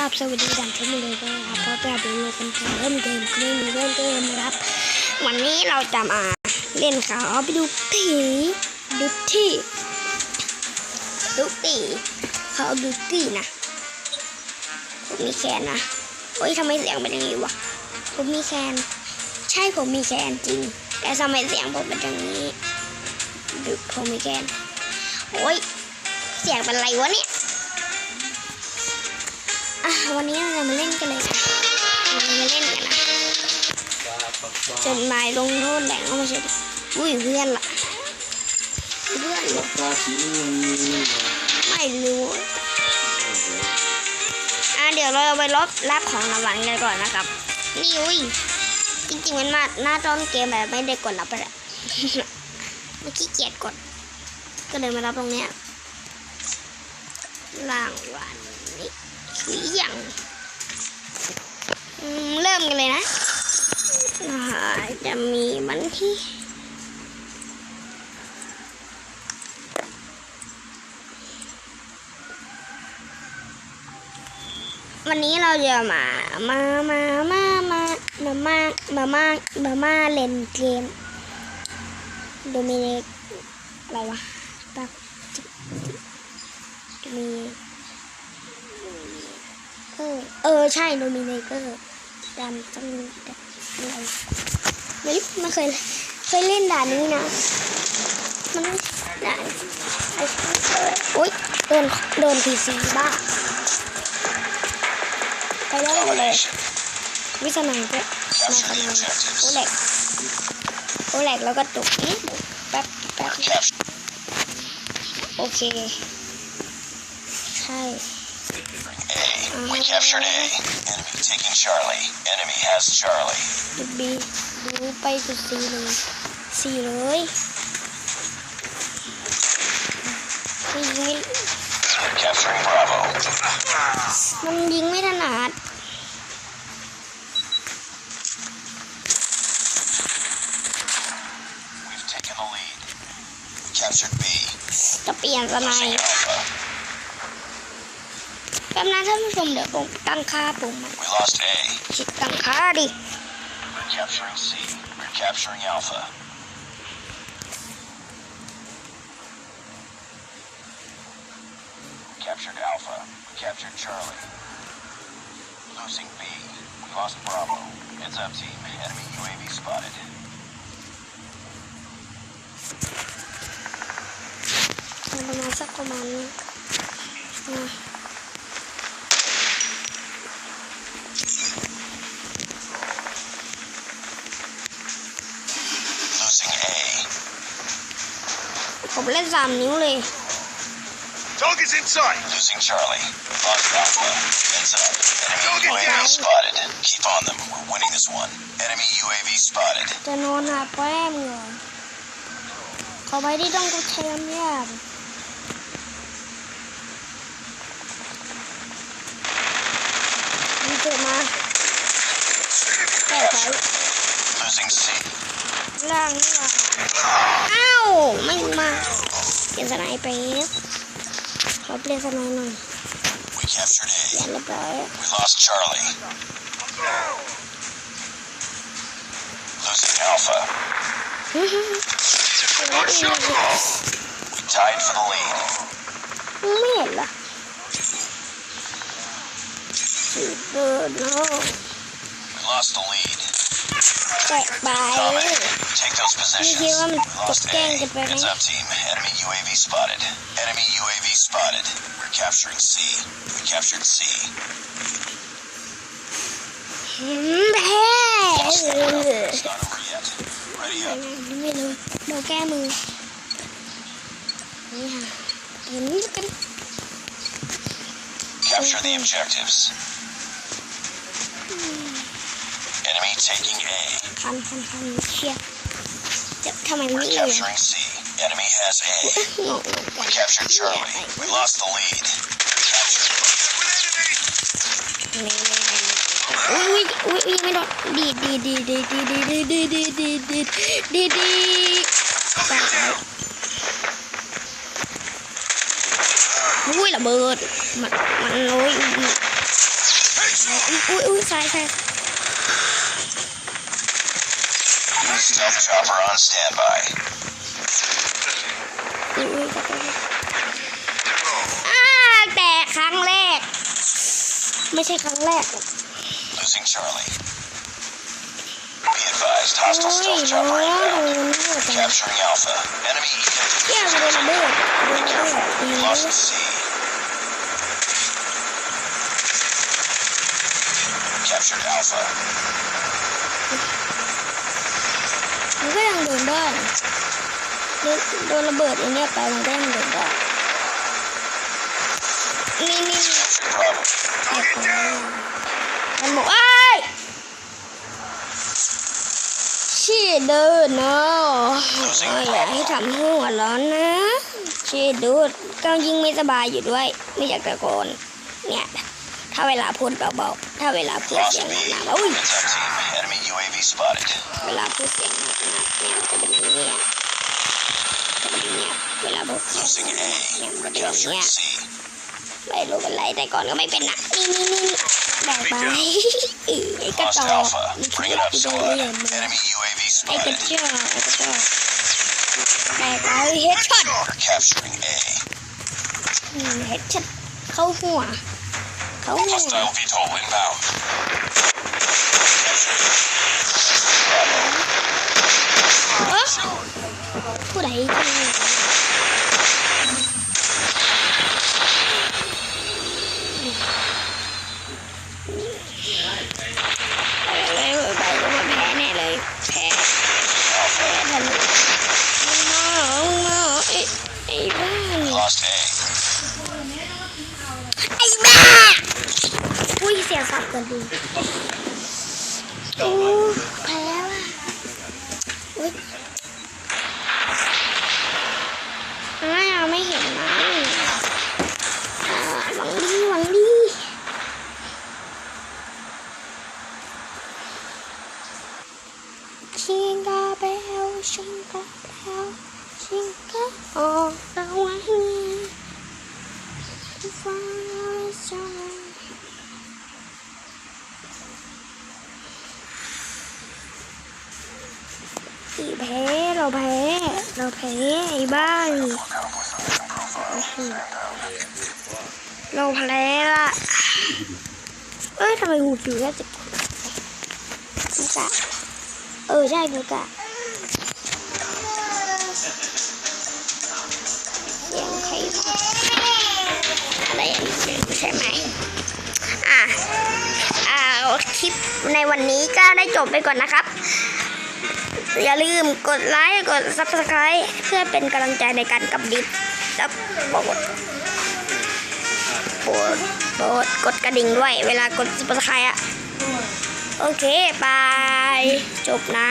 ราบสวัสดีดังทุกคนเลยก็ครับเพราะแบบดูกันก่อนเริ่มเกมก็ไม่มีเริ่มเกมนะครับ วันนี้เราจะมาเล่นเขาไปดูผีดูที่ดูตีเขาดูตีนะผมมีแคนนะโอ้ยทำไมเสียงเป็นอย่างนี้วะผมมีแคนใช่ผมมีแคนจริง แต่ทำไมเสียงผมเป็นอย่างนี้ดูผมมีแคนโอ้ยเสียงเป็นไรวะเนี่ย วันนี้เราจะมาเล่นกันเลยค่ะเราจะมาเล่นกันนะจดหมายลงโทษแหลงเอามาเฉยดิอุ้ยเพื่อนละเพื่อนปากกาสีน้ำเงินมีไหมไม่รู้อะเดี๋ยวเราไปรับรับของรางวัลกันก่อนนะครับ นี่อุ้ยจริงๆมันมาหน้าต้นเกมแบบไม่ได้กดรับไปแหละเมื่อกี้เกียจกด ก็เลยมารับตรงเนี้ยรางวัล นี่คือย่างเริ่มกันเลยนะ จะมีมันที่วันนี้เราจะมา มา มา มา มา มา มา มา มา มามาเล่นเกมโดมิเนกอะไรวะปักมีเออเออใช่โดมิเนเกอร์ดำต้องอะไรไม่ไม่เคยเคยเล่นด่านนี้นะ มันด่านไอ้โอ๊ยโดนโดนทีซีบ้าไปแล้วเลยวิสนัยด้วยมาทำไมโอแหลกโอแหลกแล้วก็ตกนิดแป๊บแป๊บโอเค ใช่ We captured A. Enemy taking Charlie. Enemy has Charlie. จุดบีดูไปจุดซีเลยสี่เลยมันยิงไม่ Capturing Bravo. มันยิงไม่ถนัด We've taken the lead. We captured B. จะเปลี่ยนสไน Losing ป์ Alpha. แป๊บนะท่านผู้ชมเดี๋ยวผมตั้งค่าปุ่มมัน We lost A. ชิดตั้งค่าดิ We're capturing C. We're capturing Alpha. We captured Alpha. We captured Charlie. Losing B. We lost Bravo. Heads up, team. Enemy UAV spotted. มันประมาณสักประมาณนี้ ผมเล่นสามนิ้วเลย Target's in sight. Losing Charlie. Lost Alpha. Heads up. Enemy Target UAV down. spotted. Keep on them. We're winning this one. Enemy UAV spotted. จะนอนหาแป้มเหรอขอไปที่ต้องกดแชมป์ยากมีเกิดมาแก้ไข Losing C. ล่างนี่หว่าอ้าวไม่มา An is an. We captured Yellow. We lost Charlie. Losing Alpha. we tied for the lead. No. We lost the lead. แตกบายเลยไม่คิดว่ามันตกแกล้งกันไปไหม Heads up team. Enemy UAV spotted. Enemy UAV spotted. We're capturing C. We captured C. แพ้ไม่รู้เราแก้มือ นี่ค่ะเห็นกัน Capture the objectives. Enemy taking A. คันคันคันเชียร์จะทำไมไม่ We're เลย capturing C. Enemy has A. งง We captured Charlie. We lost the lead. Captured. ไม่ไม่ไม่อุ้ยอุ้ยอุ้ยไม่โดนดีดีดีดีดีดีดีดีดีดีดีดีดีตายอุ้ยระเบิดมันมันโอ้ยอุ้ยอุ้ยอุ้ยซ้ายซ้าย Stealth chopper on standby. อุ้ยอุ้ยกลับไปอ่าแต่ครั้งแรก ไม่ใช่ครั้งแรกหรอก Losing Charlie. Be advised, โอ้ hostile ย stealth น้อง chopper โด inbound. นโทษจัง Capturing Alpha. Enemy เที่ยว ejected. โดนระเบิดโดน Be ระเบิด careful. อื We ม lost C. Captured Alpha. มันก็ยังโดนได้โดนโดนระเบิดอย่างเนี้ยไปมันก็ยังโดนได้นี่นี่นี่ Captured Bravo. มันบอกไอ้ยชีดินเนาะอย่าให้ทำหัวร้อนนะชีดูดก็ยิ่งไม่สบายอยู่ด้วย ไม่อยากตะโกนเนี่ย ถ้าเวลาพูดเบาๆ ถ้าเวลาพูด Lost เสียง B. หนักๆอุ้ย It's our team. Enemy UAV spotted. เวลาพูดเสียงหนักๆเนี่ยมันจะเป็นอย่างเงี้ยจะเป็นอย่างเงี้ยเวลาพูดเสียง Losing หนักๆเนี่ยมันจะเป็นอย่าง Capturing เงี้ย C. ไม่รู้เป็นไรแต่ก่อนก็ไม่เป็นนะนี่นี่นี่นี่แบกไปไอ้กระ Lost จอก Alpha. มันคิด Bring it ว่า up, กูจะ squad. เรียนมา Enemy UAV ไอ้กระ spotted. จอกไอ้กระจอกแบกไปเฮดช็อต We're capturing A. เฮดช็อตเข้าหัวเข้าหัว Hostile VTOL inbound. สียสับกันดีโอ้แพ้ว่ะอุ้ยอ้าวไม่เห็นนะอ่าหวังดีหวังดีชิงกาเบลชิงกาเบลชิงกาออกตะวันฟ้าจาง อีแพ้เราแพ้ เราแพ้ไอ้บ้านเราแพ้ละเอ้ยทำไมหูผิวแค่สิบกูกะเออใช่กูกะเสียงใครอะไรอย่างนี้ใช่ไหมอ่าอ่าคลิปในวันนี้ก็ได้จบไปก่อนนะครับ อย่าลืมกดไลค์กด subscribe เพื่อเป็นกำลังใจในการกับดิบแล้วโปรดโปรดโปรดกดกระดิ่งด้วย เวลากด subscribe อะโอเคบาย จบนะ